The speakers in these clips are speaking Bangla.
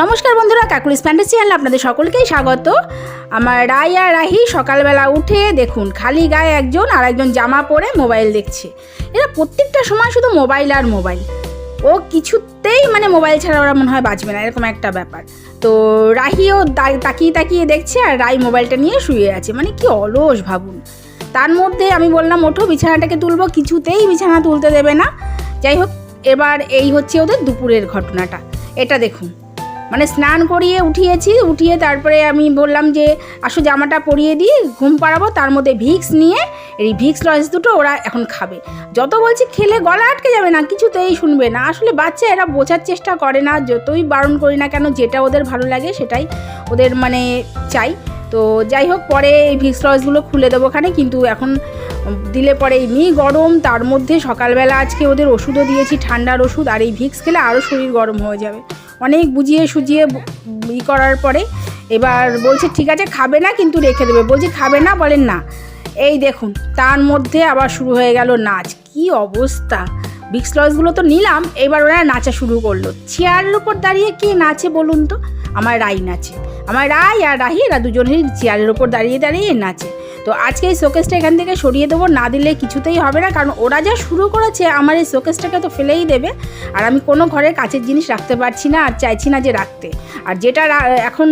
নমস্কার বন্ধুরা, কাকুলিস ফ্যান্টাসি চ্যানেল আপনাদের সকলকেই স্বাগত। আমার রাই আর রাহি সকালবেলা উঠে দেখুন, খালি গায়ে একজন আর একজন জামা পরে মোবাইল দেখছে। এরা প্রত্যেকটা সময় শুধু মোবাইল আর মোবাইল। ও কিছুতেই মানে মোবাইল ছাড়া ওরা মনে হয় বাঁচবে না, এরকম একটা ব্যাপার। তো রাহিও তাকিয়ে তাকিয়ে দেখছে আর রাই মোবাইলটা নিয়ে শুয়ে আছে মানে কি অলস ভাবুন। তার মধ্যে আমি বললাম, ওঠো, বিছানাটাকে তুলবো। কিছুতেই বিছানা তুলতে দেবে না। যাই হোক, এবার এই হচ্ছে ওদের দুপুরের ঘটনাটা। এটা দেখুন। মানে স্নান করিয়ে উঠিয়েছি, উঠিয়ে তারপরে আমি বললাম যে, আসো জামাটা পরিয়ে দিই, ঘুম পাড়াবো, তার মধ্যে ভিক্স নিয়ে, এই ভিক্স লজেন্স দুটো ওরা এখন খাবে। যত বলছি খেলে গলা আটকে যাবে না, কিছুতেই শুনবে না। আসলে বাচ্চা এরা বোঝার চেষ্টা করে না, যতই বারণ করি না কেন, যেটা ওদের ভালো লাগে সেটাই ওদের মানে চাই। তো যাই হোক, পরে এই ভিক্স লজগুলো খুলে দেবো ওখানে, কিন্তু এখন দিলে পরে এমনি গরম, তার মধ্যে সকালবেলা আজকে ওদের ওষুধও দিয়েছি, ঠান্ডার ওষুধ, আর এই ভিক্স খেলে আরও শরীর গরম হয়ে যাবে। অনেক বুঝিয়ে সুজিয়ে ই করার পরে এবার বলছে, ঠিক আছে, খাবে না, কিন্তু রেখে দেবে। বলছি, খাবে না? বলেন, না। এই দেখুন, তার মধ্যে আবার শুরু হয়ে গেল নাচ। কি অবস্থা! বিক্স লসগুলো তো নিলাম, এবার ওরা নাচা শুরু করল। চেয়ারের উপর দাঁড়িয়ে কে নাচে বলুন তো? আমার রাই নাচে। আমার রাই আর রাহি এরা দুজনেই চেয়ারের উপর দাঁড়িয়ে দাঁড়িয়ে নাচে। তো আজকে এই শোকেসটা এখান থেকে সরিয়ে দেবো, না দিলে কিছুতেই হবে না, কারণ ওরা যা শুরু করেছে আমার এই শোকেসটাকে তো ফেলেই দেবে। আর আমি কোনো ঘরের কাছের জিনিস রাখতে পারছি না আর চাইছি না যে রাখতে। আর যেটা এখন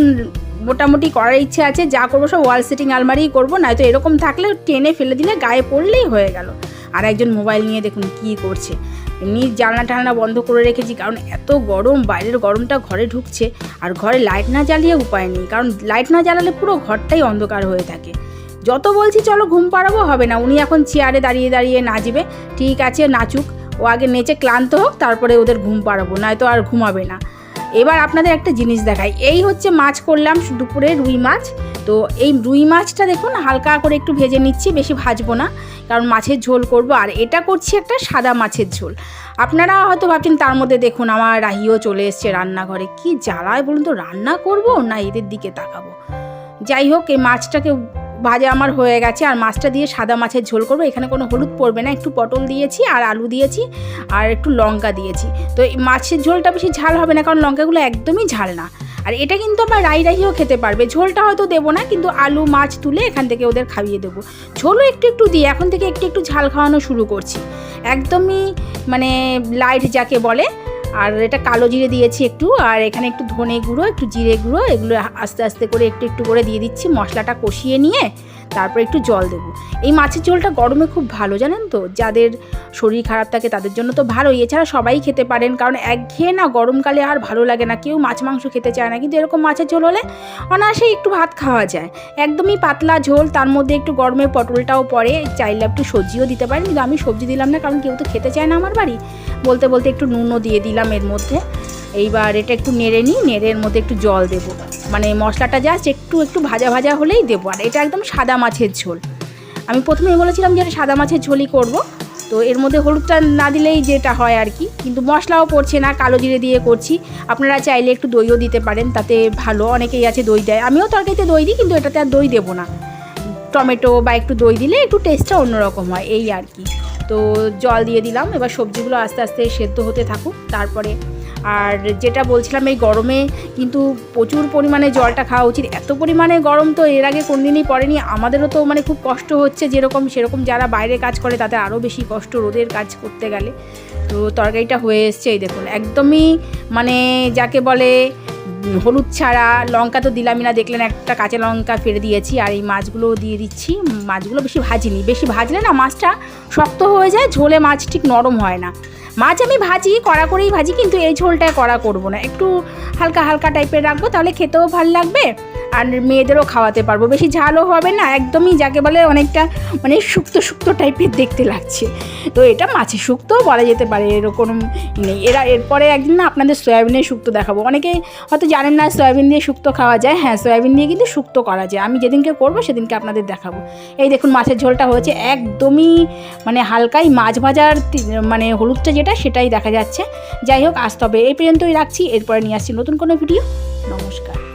মোটামুটি করার ইচ্ছে আছে, যা করব সব ওয়াল সিটিং আলমারিই করব, নয়তো এরকম থাকলে টেনে ফেলে দিলে গায়ে পড়লেই হয়ে গেল। আর একজন মোবাইল নিয়ে দেখুন কী করছে। এমনি জানলা টালনা বন্ধ করে রেখেছি, কারণ এত গরম, বাইরের গরমটা ঘরে ঢুকছে, আর ঘরে লাইট না জ্বালিয়ে উপায় নেই, কারণ লাইট না জ্বালালে পুরো ঘরটাই অন্ধকার হয়ে থাকে। যত বলছি চলো ঘুম পাড়াবো, হবে না। উনি এখন চেয়ারে দাঁড়িয়ে দাঁড়িয়ে নাচবে। ঠিক আছে, নাচুক। ও আগে নেচে ক্লান্ত হোক, তারপরে ওদের ঘুম পাড়াবো, নয়তো আর ঘুমাবে না। এবার আপনাদের একটা জিনিস দেখাই। এই হচ্ছে মাছ করলাম দুপুরে রুই মাছ। তো এই রুই মাছটা দেখুন, হালকা করে একটু ভেজে নিচ্ছি, বেশি ভাজবো না, কারণ মাছের ঝোল করব। আর এটা করছি একটা সাদা মাছের ঝোল। আপনারা হয়তো ভাবছেন, তার মধ্যে দেখুন আমার রাহিও চলে এসছে রান্নাঘরে। কি জ্বালায় বলুন তো, রান্না করব না এদের দিকে তাকাবো? যাই হোক, এই মাছটাকে ভাজা আমার হয়ে গেছে আর মাছটা দিয়ে সাদা মাছের ঝোল করব। এখানে কোনো হলুদ পড়বে না, একটু পটল দিয়েছি আর আলু দিয়েছি আর একটু লঙ্কা দিয়েছি। তো এই মাছের ঝোলটা বেশি ঝাল হবে না, কারণ লঙ্কাগুলো একদমই ঝাল না। আর এটা কিন্তু আমার রাই রাহিও খেতে পারবে। ঝোলটা হয়তো দেবো না, কিন্তু আলু, মাছ তুলে এখান থেকে ওদের খাইয়ে দেবো। ঝোলও একটু একটু দিয়ে এখন থেকে একটু একটু ঝাল খাওয়ানো শুরু করছি। একদমই মানে লাইট যাকে বলে আর এটা কালো জিরে দিয়েছি একটু, আর এখানে একটু ধনে গুঁড়ো, একটু জিরে গুঁড়ো, এগুলো আস্তে আস্তে করে একটু একটু করে দিয়ে দিচ্ছি, মশলাটা কষিয়ে নিয়ে তারপর একটু জল দেবো। এই মাছের ঝোলটা গরমে খুব ভালো, জানেন তো? যাদের শরীর খারাপ থাকে তাদের জন্য তো ভালোই। এছাড়া সবাই খেতে পারেন, কারণ একঘেয়ে না গরমকালে আর ভালো লাগে না। কেউ মাছ মাংস খেতে চায় না, কিন্তু এরকম মাছের ঝোল হলে অনায়াসে একটু ভাত খাওয়া যায়। একদমই পাতলা ঝোল, তার মধ্যে একটু গরমের পটলটাও পড়ে, চাইলে একটু সবজিও দিতে পারেন, কিন্তু আমি সবজি দিলাম না, কারণ কেউ তো খেতে চায় না আমার বাড়ি। বলতে বলতে একটু নুনও দিয়ে দিলাম এর মধ্যে। এইবার এটা একটু নেড়ে নিই, নেড়ে এর মধ্যে একটু জল দেবো। মানে মশলাটা জাস্ট একটু একটু ভাজা ভাজা হলেই দেবো। আর এটা একদম সাদা মাছের ঝোল। আমি প্রথমেই বলেছিলাম যে এটা সাদা মাছের ঝোলই করব। তো এর মধ্যে হলুদটা না দিলেই যেটা হয় আর কি। কিন্তু মশলাও পড়ছে না, কালো জিরে দিয়ে করছি। আপনারা চাইলে একটু দইও দিতে পারেন, তাতে ভালো। অনেকেই আছে দই দেয়। আমিও তরকারিতে দই দিই, কিন্তু এটাতে আর দই দেবো না। টমেটো বা একটু দই দিলে একটু টেস্টটা অন্যরকম হয়, এই আর কি। তো জল দিয়ে দিলাম। এবার সবজিগুলো আস্তে আস্তে সেদ্ধ হতে থাকুক। তারপরে আর যেটা বলছিলাম, এই গরমে কিন্তু প্রচুর পরিমাণে জলটা খাওয়া উচিত। এত পরিমাণে গরম তো এর আগে কোনদিনই পড়েনি। আমাদেরও তো মানে খুব কষ্ট হচ্ছে যেরকম, সেরকম যারা বাইরে কাজ করে তাদের আরও বেশি কষ্ট রোদের কাজ করতে গেলে। তো তরকারিটা হয়ে এসছে, এই দেখুন। একদমই মানে যাকে বলে হলুদ ছাড়া লঙ্কা তো দিলামই না, দেখলেন একটা কাঁচা লঙ্কা ফেলে দিয়েছি আর এই মাছগুলো দিয়ে দিচ্ছি। মাছগুলো বেশি ভাজিনি, বেশি ভাজলে না মাছটা শক্ত হয়ে যায়, ঝোলে মাছ ঠিক নরম হয় না। মাছ আমি ভাজি, কড়া করেই ভাজি, কিন্তু এই ঝোলটায় কড়া করব না। একটু হালকা হালকা টাইপের রাখব, তাহলে খেতেও ভালো লাগবে। আর মেয়েদেরও খাওয়াতে পারব। বেশি ঝালও হবে না, একদমই যাকে বলে অনেকটা মানে শুক্তো শুক্তো টাইপের দেখতে লাগছে। তো এটা মাছের শুক্তোও বলা যেতে পারে, এরকম নেই। এরা এরপরে একদিন না আপনাদের সয়াবিনের শুক্তো দেখাবো। অনেকে হয়তো জানেন না সয়াবিন দিয়ে শুক্তো খাওয়া যায়। হ্যাঁ সয়াবিন দিয়ে কিন্তু শুক্তো করা যায়। আমি যেদিনকে করব সেদিনকে আপনাদের দেখাবো। এই দেখুন মাছের ঝোলটা হয়েছে একদমই মানে হালকাই মাছ ভাজার মানে হলুদটা যেটা, সেটাই দেখা যাচ্ছে। যাই হোক, আজ তবে এই পর্যন্তই রাখছি। এরপরে নিয়ে আসছি নতুন কোনো ভিডিও। নমস্কার।